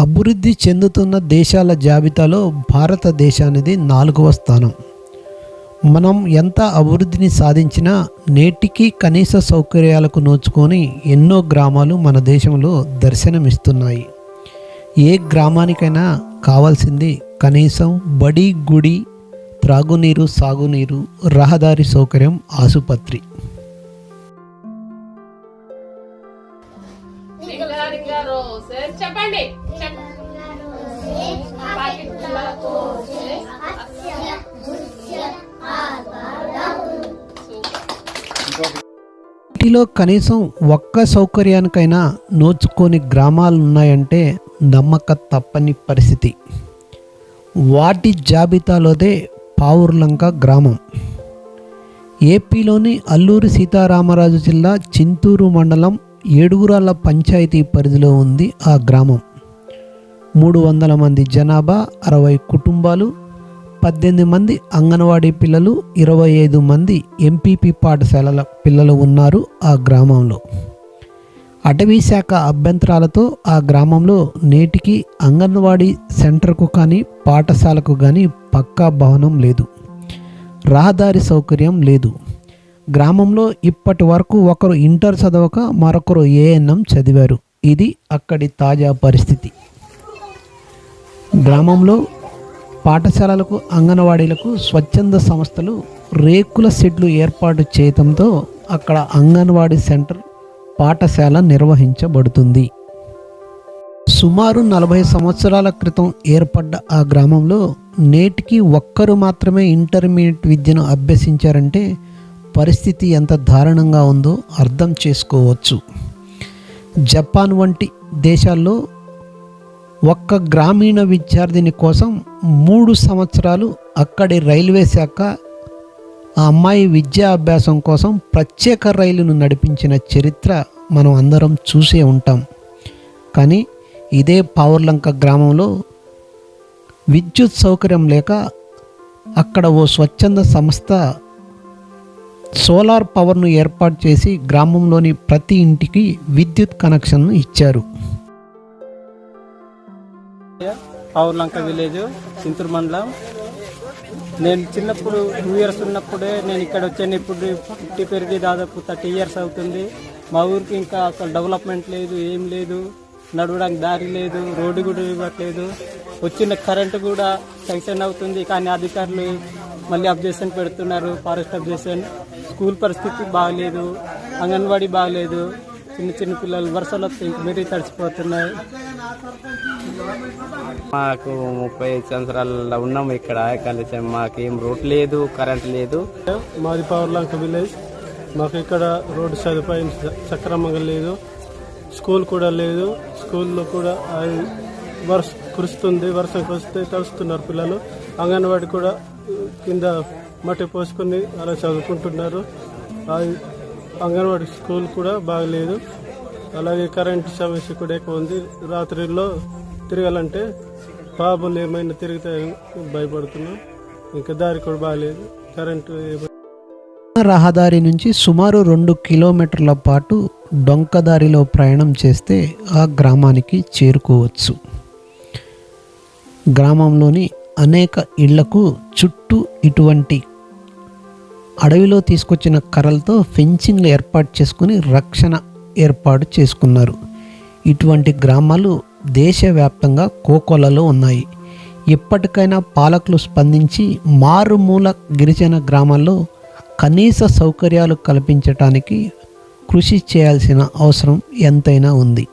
అభివృద్ధి చెందుతున్న దేశాల జాబితాలో భారతదేశానిది నాలుగవ స్థానం. మనం ఎంత అభివృద్ధిని సాధించినా నేటికి కనీస సౌకర్యాలకు నోచుకొని ఎన్నో గ్రామాలు మన దేశంలో దర్శనమిస్తున్నాయి. ఏ గ్రామానికైనా కావాల్సింది కనీసం బడి గుడి త్రాగునీరు సాగునీరు రహదారి సౌకర్యం ఆసుపత్రి. సింగారి చెప్పండి. చెప్ కనీసం ఒక్క సౌకర్యానికైనా నోచుకొని గ్రామాలు ఉన్నాయంటే నమ్మక తప్పని పరిస్థితి. వాటి జాబితాలోదే పావుర్లంక గ్రామం. ఏపీలోని అల్లూరి సీతారామరాజు జిల్లా చింతూరు మండలం ఏడుగురాల పంచాయతీ పరిధిలో ఉంది ఆ గ్రామం. మూడు వందల మంది జనాభా అరవై కుటుంబాలు పద్దెనిమిది మంది అంగన్వాడీ పిల్లలు ఇరవై ఐదు మంది ఎంపీపీ పాఠశాలల పిల్లలు ఉన్నారు ఆ గ్రామంలో. అటవీ శాఖ అభ్యంతరాలతో ఆ గ్రామంలో నేటికి అంగన్వాడీ సెంటర్కు కానీ పాఠశాలకు కానీ పక్కా భవనం లేదు. రహదారి సౌకర్యం లేదు. గ్రామంలో ఇప్పటి వరకు ఒకరు ఇంటర్ చదవక మరొకరు ఏఎన్ఎం చదివారు. ఇది అక్కడి తాజా పరిస్థితి. గ్రామంలో పాఠశాలలకు అంగన్వాడీలకు స్వచ్ఛంద సంస్థలు రేకుల సెట్లు ఏర్పాటు చేయడంతో అక్కడ అంగన్వాడీ సెంటర్ పాఠశాల నిర్వహించబడుతుంది. సుమారు నలభై సంవత్సరాల క్రితం ఏర్పడ్డ ఆ గ్రామంలో నేటికి ఒక్కరు మాత్రమే ఇంటర్మీడియట్ విద్యను అభ్యసించారంటే పరిస్థితి ఎంత దారుణంగా ఉందో అర్థం చేసుకోవచ్చు. జపాన్ వంటి దేశాల్లో ఒక్క గ్రామీణ విద్యార్థిని కోసం మూడు సంవత్సరాలు అక్కడి రైల్వే శాఖ ఆ అమ్మాయి విద్యా అభ్యాసం కోసం ప్రత్యేక రైలును నడిపించిన చరిత్ర మనం అందరం చూసే ఉంటాం. కానీ ఇదే పావర్లంక గ్రామంలో విద్యుత్ సౌకర్యం లేక అక్కడ ఓ స్వచ్ఛంద సంస్థ సోలార్ పవర్ను ఏర్పాటు చేసి గ్రామంలోని ప్రతి ఇంటికి విద్యుత్ కనెక్షన్ను ఇచ్చారు. పౌర్లంక విలేజ్ చింతూరు మండలం. నేను చిన్నప్పుడు టూ ఇయర్స్ ఉన్నప్పుడే నేను ఇక్కడ వచ్చాను. ఇప్పుడు పుట్టి పెరిగి దాదాపు థర్టీ ఇయర్స్ అవుతుంది. మా ఊరికి ఇంకా అసలు డెవలప్మెంట్ లేదు ఏం లేదు. నడవడానికి దారి లేదు రోడ్డు కూడా ఇవ్వట్లేదు. వచ్చిన కరెంటు కూడా శాంక్షన్ అవుతుంది. కానీ అధికారులు మళ్ళీ అబ్జెక్షన్ పెడుతున్నారు ఫారెస్ట్ అబ్జెక్షన్. స్కూల్ పరిస్థితి బాగలేదు అంగన్వాడీ బాగలేదు చిన్న చిన్న పిల్లలు వరుసలో మెరీ తడిచిపోతున్నాయి మాకు ముప్పై ఐదు సంవత్సరాల ఉన్నాము ఇక్కడ కలిసి మాకు ఏం రూట్ లేదు కరెంట్ లేదు. మాది పవర్లంక విలేజ్. మాకు ఇక్కడ రోడ్డు సదుపాయం సక్రమంగా లేదు. స్కూల్ కూడా లేదు. స్కూల్లో కూడా వర్ష కురుస్తుంది వర్షం కురిస్తే తడుస్తున్నారు పిల్లలు. అంగన్వాడి కూడా కింద మట్టి పోసుకుని అలా చదువుకుంటున్నారు. అంగన్వాడీ అంగన్వాడి స్కూల్ కూడా బాగలేదు. అలాగే కరెంట్ సమస్య కూడా ఎక్కువ ఉంది. రాత్రిలో తిరగాలంటే పాపలు ఏమైనా తిరుగుతాయని భయపడుతున్నాం. ఇంకా దారి కూడా బాగలేదు. కరెంటు రహదారి నుంచి సుమారు రెండు కిలోమీటర్ల పాటు డొంకదారిలో ప్రయాణం చేస్తే ఆ గ్రామానికి చేరుకోవచ్చు. గ్రామంలోని అనేక ఇళ్ళకు చుట్టూ ఇటువంటి అడవిలో తీసుకొచ్చిన కర్రలతో ఫెన్సింగ్లు ఏర్పాటు చేసుకుని రక్షణ ఏర్పాటు చేసుకున్నారు. ఇటువంటి గ్రామాలు దేశవ్యాప్తంగా కోకొలలో ఉన్నాయి. ఇప్పటికైనా పాలకులు స్పందించి మారుమూల గిరిజన గ్రామాల్లో కనీస సౌకర్యాలు కల్పించటానికి కృషి చేయాల్సిన అవసరం ఎంతైనా ఉంది.